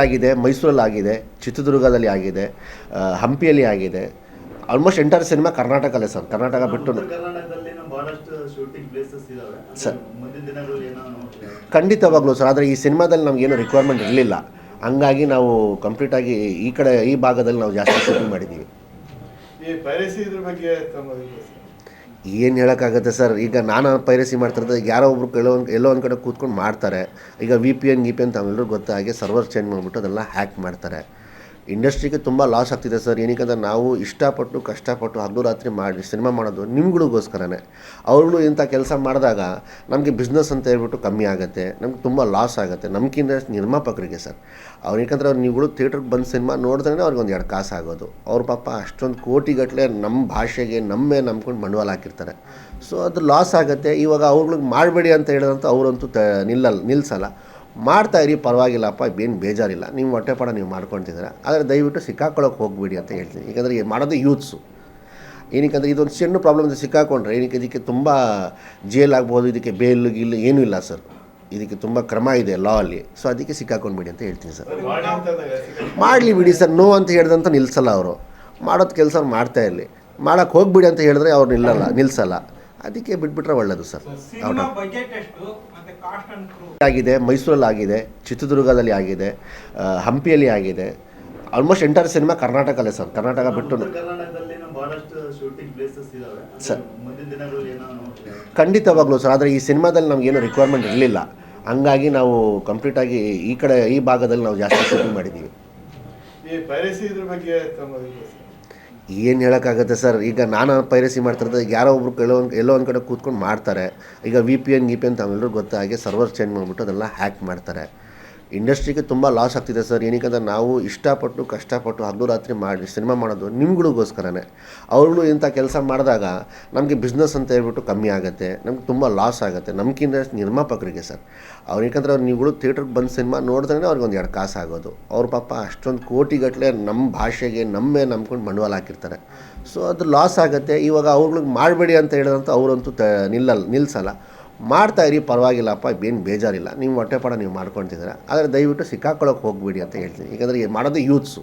ಆಗಿದೆ ಮೈಸೂರಲ್ಲಿ ಆಗಿದೆ ಚಿತ್ರದುರ್ಗದಲ್ಲಿ ಆಗಿದೆ ಹಂಪಿಯಲ್ಲಿ ಆಗಿದೆ. ಆಲ್ಮೋಸ್ಟ್ ಎಂಟರ್ ಸಿನಿಮಾ ಕರ್ನಾಟಕಲ್ಲೇ ಸರ್. ಕರ್ನಾಟಕ ಬಿಟ್ಟು ಸರ್. ಏನೋ ಖಂಡಿತವಾಗ್ಲೂ ಸರ್. ಆದರೆ ಈ ಸಿನಿಮಾದಲ್ಲಿ ನಮಗೇನು ರಿಕ್ವೈರ್ಮೆಂಟ್ ಇರಲಿಲ್ಲ. ಹಂಗಾಗಿ ನಾವು ಕಂಪ್ಲೀಟಾಗಿ ಈ ಕಡೆ ಈ ಭಾಗದಲ್ಲಿ ನಾವು ಜಾಸ್ತಿ ಶೂಟಿಂಗ್ ಮಾಡಿದ್ದೀವಿ. ಏನು ಹೇಳೋಕ್ಕಾಗತ್ತೆ ಸರ್? ಈಗ ನಾನು ಪೈರಸಿ ಮಾಡ್ತಿರೋದು ಯಾರೋ ಒಬ್ರು ಎಲ್ಲೋ ಒಂದು ಎಲ್ಲೋ ಒಂದು ಕಡೆ ಕೂತ್ಕೊಂಡು ಮಾಡ್ತಾರೆ. ಈಗ ವಿ ಪಿ ಎನ್ ಗಿ ಪಿ ಎನ್ ತಾವೆಲ್ಲರೂ ಗೊತ್ತಾಗಿ ಸರ್ವರ್ ಚೇಂಜ್ ಮಾಡಿಬಿಟ್ಟು ಅದೆಲ್ಲ ಹ್ಯಾಕ್ ಮಾಡ್ತಾರೆ. ಇಂಡಸ್ಟ್ರಿಗೆ ತುಂಬ ಲಾಸ್ ಆಗ್ತಿದೆ ಸರ್ ಏನಕ್ಕಂದ್ರೆ ನಾವು ಇಷ್ಟಪಟ್ಟು, ಕಷ್ಟಪಟ್ಟು ಹಗಲು ರಾತ್ರಿ ಮಾಡಿ ಸಿನಿಮಾ ಮಾಡೋದು ನಿಮ್ಗಳಿಗೋಸ್ಕರನೇ. ಅವ್ರುಗಳು ಇಂಥ ಕೆಲಸ ಮಾಡಿದಾಗ ನಮಗೆ ಬಿಸ್ನೆಸ್ ಅಂತ ಹೇಳ್ಬಿಟ್ಟು ಕಮ್ಮಿ ಆಗುತ್ತೆ, ನಮ್ಗೆ ತುಂಬ ಲಾಸ್ ಆಗುತ್ತೆ. ನಮ್ಗಿಂತ ನಿರ್ಮಾಪಕರಿಗೆ ಸರ್ ಅವ್ರು ಏಕೆಂದ್ರೆ ಅವ್ರು ನೀವುಗಳು ಥಿಯೇಟ್ರಿಗೆ ಬಂದು ಸಿನಿಮಾ ನೋಡಿದ್ರೆ ಅವ್ರಿಗೆ ಒಂದು ಎರಡು ಕಾಸು ಆಗೋದು. ಅವ್ರ ಪಾಪ ಅಷ್ಟೊಂದು ಕೋಟಿಗಟ್ಟಲೆ ನಮ್ಮ ಭಾಷೆಗೆ, ನಮ್ಮೇ ನಂಬ್ಕೊಂಡು ಬಂಡವಾಳ ಹಾಕಿರ್ತಾರೆ. ಸೊ ಅದು ಲಾಸ್ ಆಗುತ್ತೆ. ಇವಾಗ ಅವ್ರುಗಳಿಗೆ ಮಾಡಬೇಡಿ ಅಂತ ಹೇಳಿದಂಥ ಅವರಂತೂ ತ ನಿಲ್ಲಲ್ಲ ನಿಲ್ಲಿಸಲ್ಲ ಮಾಡ್ತಾ ಇರಿ, ಪರವಾಗಿಲ್ಲಪ್ಪ ಏನು ಬೇಜಾರಿಲ್ಲ. ನೀವು ಹೊಟ್ಟೆಪಾಡ ನೀವು ಮಾಡ್ಕೊತಿದ್ದೀರ ಆದರೆ ದಯವಿಟ್ಟು ಸಿಕ್ಕಾಕೊಳ್ಳೋಕೆ ಹೋಗ್ಬೇಡಿ ಅಂತ ಹೇಳ್ತೀನಿ. ಏಕೆಂದರೆ ಈ ಮಾಡೋದು ಯೂತ್ಸು. ಏನಕ್ಕಂದ್ರೆ ಇದೊಂದು ಸಣ್ಣ ಪ್ರಾಬ್ಲಮ್ ಸಿಕ್ಕಾಕೊಂಡ್ರೆ ಏನಕ್ಕೆ ಇದಕ್ಕೆ ತುಂಬ ಜೇಲ್ ಆಗ್ಬೋದು, ಇದಕ್ಕೆ ಬೇಲ್ ಗಿಲ್ಲು ಏನೂ ಇಲ್ಲ ಸರ್. ಇದಕ್ಕೆ ತುಂಬ ಕ್ರಮ ಇದೆ ಲಾ ಅಲ್ಲಿ. ಸೊ ಅದಕ್ಕೆ ಸಿಕ್ಕಾಕೊಂಡ್ಬಿಡಿ ಅಂತ ಹೇಳ್ತೀನಿ ಸರ್. ಮಾಡಲಿ ಬಿಡಿ ಸರ್ ನೋ ಅಂತ ಹೇಳ್ದಂತ ನಿಲ್ಲಿಸಲ್ಲ ಅವರು. ಮಾಡೋದು ಕೆಲಸ ಮಾಡ್ತಾ ಇರಲಿ. ಮಾಡೋಕ್ಕೆ ಹೋಗ್ಬಿಡಿ ಅಂತ ಹೇಳಿದ್ರೆ ಅವ್ರು ನಿಲ್ಲಲ್ಲ ನಿಲ್ಲಿಸಲ್ಲ ಅದಕ್ಕೆ ಬಿಟ್ಬಿಟ್ರೆ ಒಳ್ಳೆಯದು ಸರ್. ಸಿನಿಮಾ ಬಜೆಟ್ ಎಷ್ಟು ಮತ್ತೆ ಕಾಸ್ಟ್ ಅಂಡ್ ಕ್ರೂ ಆಗಿದೆ ಮೈಸೂರಲ್ಲಿ ಆಗಿದೆ ಚಿತ್ರದುರ್ಗದಲ್ಲಿ ಆಗಿದೆ ಹಂಪಿಯಲ್ಲಿ ಆಗಿದೆ. ಆಲ್ಮೋಸ್ಟ್ ಎಂಟರ್ ಸಿನಿಮಾ ಕರ್ನಾಟಕಲ್ಲೇ ಸರ್. ಕರ್ನಾಟಕ ಬಿಟ್ಟು ಸರ್. ಮುಂದಿನ ದಿನಗಳಲ್ಲಿ ಏನೋ ಖಂಡಿತವಾಗ್ಲೂ ಸರ್. ಆದರೆ ಈ ಸಿನಿಮಾದಲ್ಲಿ ನಮಗೇನು ರಿಕ್ವೈರ್ಮೆಂಟ್ ಇರಲಿಲ್ಲ. ಹಂಗಾಗಿ ನಾವು ಕಂಪ್ಲೀಟಾಗಿ ಈ ಕಡೆ ಈ ಭಾಗದಲ್ಲಿ ನಾವು ಜಾಸ್ತಿ ಶೂಟಿಂಗ್ ಮಾಡಿದ್ದೀವಿ ಏನು ಹೇಳೋಕ್ಕಾಗತ್ತೆ ಸರ್? ಈಗ ನಾನು ಪೈರಸಿ ಮಾಡ್ತಿರೋದು ಯಾರೋ ಒಬ್ರು ಎಲ್ಲೋ ಒಂದು ಎಲ್ಲೋ ಒಂದು ಕಡೆ ಕೂತ್ಕೊಂಡು ಮಾಡ್ತಾರೆ. ಈಗ ವಿ ಪಿ ಎನ್ ಗಿ ಪಿ ಎನ್ ತಾವೆಲ್ಲರೂ ಗೊತ್ತಾಗಿ ಸರ್ವರ್ ಚೇಂಜ್ ಮಾಡಿಬಿಟ್ಟು ಅದೆಲ್ಲ ಹ್ಯಾಕ್ ಮಾಡ್ತಾರೆ. ಇಂಡಸ್ಟ್ರಿಗೆ ತುಂಬ ಲಾಸ್ ಆಗ್ತಿದೆ ಸರ್ ಏನಕ್ಕಂದ್ರೆ ನಾವು ಇಷ್ಟಪಟ್ಟು, ಕಷ್ಟಪಟ್ಟು ಹದ್ದು ರಾತ್ರಿ ಮಾಡಿ ಸಿನಿಮಾ ಮಾಡೋದು ನಿಮ್ಗಳಿಗೋಸ್ಕರನೇ. ಅವ್ರುಗಳು ಇಂಥ ಕೆಲಸ ಮಾಡಿದಾಗ ನಮಗೆ ಬಿಸ್ನೆಸ್ ಅಂತ ಹೇಳ್ಬಿಟ್ಟು ಕಮ್ಮಿ ಆಗುತ್ತೆ, ನಮ್ಗೆ ತುಂಬ ಲಾಸ್ ಆಗುತ್ತೆ. ನಮ್ಗಿಂತ ನಿರ್ಮಾಪಕರಿಗೆ ಸರ್ ಅವ್ರು ಏಕೆಂದ್ರೆ ಅವ್ರು ನೀವುಗಳು ಥಿಯೇಟ್ರಿಗೆ ಬಂದು ಸಿನಿಮಾ ನೋಡಿದ್ರೆ ಅವ್ರಿಗೆ ಒಂದು ಎರಡು ಕಾಸು ಆಗೋದು. ಅವ್ರ ಪಾಪ ಅಷ್ಟೊಂದು ಕೋಟಿಗಟ್ಟಲೆ ನಮ್ಮ ಭಾಷೆಗೆ, ನಮ್ಮೇ ನಂಬ್ಕೊಂಡು ಬಂಡವಾಳ ಹಾಕಿರ್ತಾರೆ. ಸೊ ಅದು ಲಾಸ್ ಆಗುತ್ತೆ. ಇವಾಗ ಅವ್ರುಗಳಿಗೆ ಮಾಡಬೇಡಿ ಅಂತ ಹೇಳಿದಂಥ ಅವರಂತೂ ತ ನಿಲ್ಲಲ್ಲ ನಿಲ್ಲಿಸಲ್ಲ ಮಾಡ್ತಾ ಇರಿ, ಪರವಾಗಿಲ್ಲಪ್ಪ, ಏನು ಬೇಜಾರಿಲ್ಲ. ನೀವು ಹೊಟ್ಟೆಪಾಡ ನೀವು ಮಾಡ್ಕೊತಿದ್ದೀರ ಆದರೆ ದಯವಿಟ್ಟು ಸಿಕ್ಕಾಕೊಳ್ಳೋಕೆ ಹೋಗಬೇಡಿ ಅಂತ ಹೇಳ್ತೀನಿ. ಏಕೆಂದರೆ ಏನು ಮಾಡೋದು ಯೂತ್ಸು.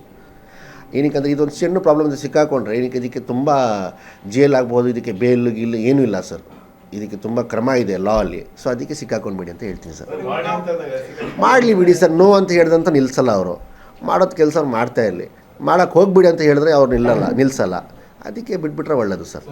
ಏನಕ್ಕಂದ್ರೆ ಇದೊಂದು ಸಣ್ಣ ಪ್ರಾಬ್ಲಮ್ ಸಿಕ್ಕಾಕೊಂಡ್ರೆ. ಏನಕ್ಕೆ ಇದಕ್ಕೆ ತುಂಬ ಜೇಲ್ ಆಗ್ಬೋದು, ಇದಕ್ಕೆ ಬೇಲ್ ಗಿಲ್ಲು ಏನೂ ಇಲ್ಲ ಸರ್ ಇದಕ್ಕೆ ತುಂಬ ಕ್ರಮ ಇದೆ ಲಾ ಅಲ್ಲಿ. ಸೊ ಅದಕ್ಕೆ ಸಿಕ್ಕಾಕೊಂಡ್ಬಿಡಿ ಅಂತ ಹೇಳ್ತೀನಿ ಸರ್ ಮಾಡಲಿ ಬಿಡಿ ಸರ್ ನೋ ಅಂತ ಹೇಳ್ದಂತ ನಿಲ್ಲಿಸಲ್ಲ ಅವರು. ಮಾಡೋದು ಕೆಲಸ ಮಾಡ್ತಾ ಇರಲಿ. ಮಾಡೋಕ್ಕೆ ಹೋಗ್ಬಿಡಿ ಅಂತ ಹೇಳಿದ್ರೆ ಅವ್ರು ನಿಲ್ಲಲ್ಲ ನಿಲ್ಲಿಸಲ್ಲ ಅದಕ್ಕೆ ಬಿಟ್ಬಿಟ್ರೆ ಒಳ್ಳೆಯದು ಸರ್.